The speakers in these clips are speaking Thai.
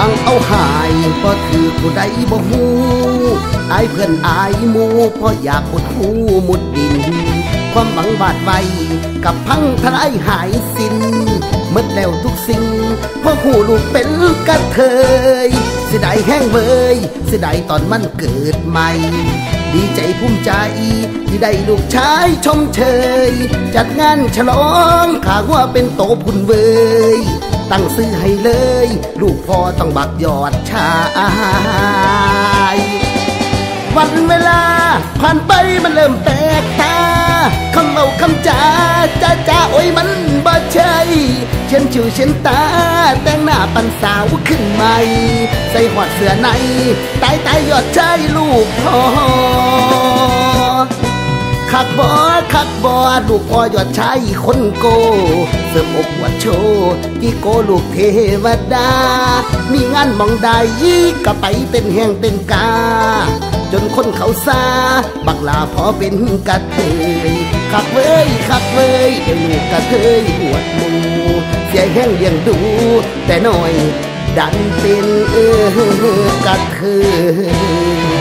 อังเอาหายพอถือผู้ใดบ่ฮู้อายเพื่อนอายหมู่พออยากอดหูมุดดิน ความหวังบาดไว้กับพังทลายหายสิ้นหมดแล้วทุกสิ่งเพราะหูลูกเป็นกระเทยเสียดายแห้งเบยเสียดายตอนมันเกิดใหม่ ดีใจภูมิใจที่ได้ลูกชายชมเชย จัดงานฉลองขาว่าเป็นโตพุนเวย ตั้งซื้อให้เลย ลูกพ่อต้องบักยอดชายวันเวลา ผ่านไปมันเริ่มแตกตาคำเอาคำจาจ้าจ้าโอ้ยมันบ่ใช่เช่นชิวเช่นตา แต่งหน้าปันสาวขึ้นใหม่ ใส่หอดเสื้อในตายตายยอดชายลูกพ่อคักบอ คักบอลูกพ่อยอดชายคนโก เสริมอกวัดโชว์ที่โกลูกเทวดา มีงานมองได้ยี่ก็ไปเต้นแห้งเต้นกา จนคนเขาซาบักลาพอเป็นกระเทยคักเว้ยคักเว้ยเดี๋ยวลูกกระเทยอวดหมูเสียแห้งเลี้ยงดู แต่น้อยดันเป็นเออกระเทย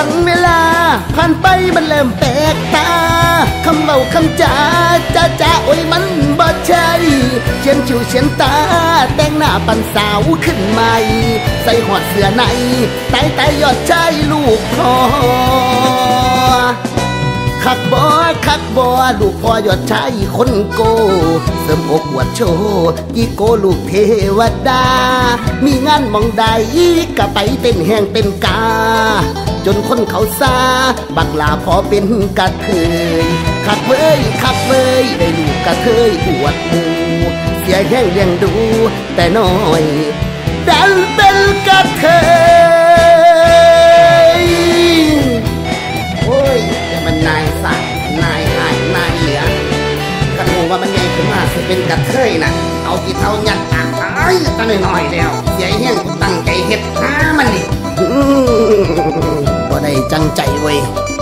วันเวลา ผ่านไปมันเริ่มแตกตาคำเล่าคำจาจ้าจ้าโอ้ยมันบ่ใช่เชียนชิวเชียนตา แต่งหน้าปันสาวขึ้นใหม่ ใส่หอดเสื้อในตายตายยอดชายลูกพ่อคักบอคักบอลูกพ่อยอดชายคนโก เสริมอกวดโชว์ยี่โกลูกเทวดา มีงานมองได้ก็ไปเต้นแห้งเต้นกาจนคนเขาซาบักลาพอเป็นกะเทยคักเว้ยคักเว้ยได้ลูกกะเทยอวดหมูเสียแห้งเลี้ยงดูแต่น้อยดันเป็นกะเทยโอ้ยแต่มันนายสัตว์นายหายนายเหลือกันหูว่ามันใหญ่ขึ้นมาสิเป็นกะเทยน่ะเอาที่เท่ายัดอ่างเอ้ตั้งหน่อยแล้วเสียเฮี้งตั้งใจเฮ็ดหามันนี่ Trang.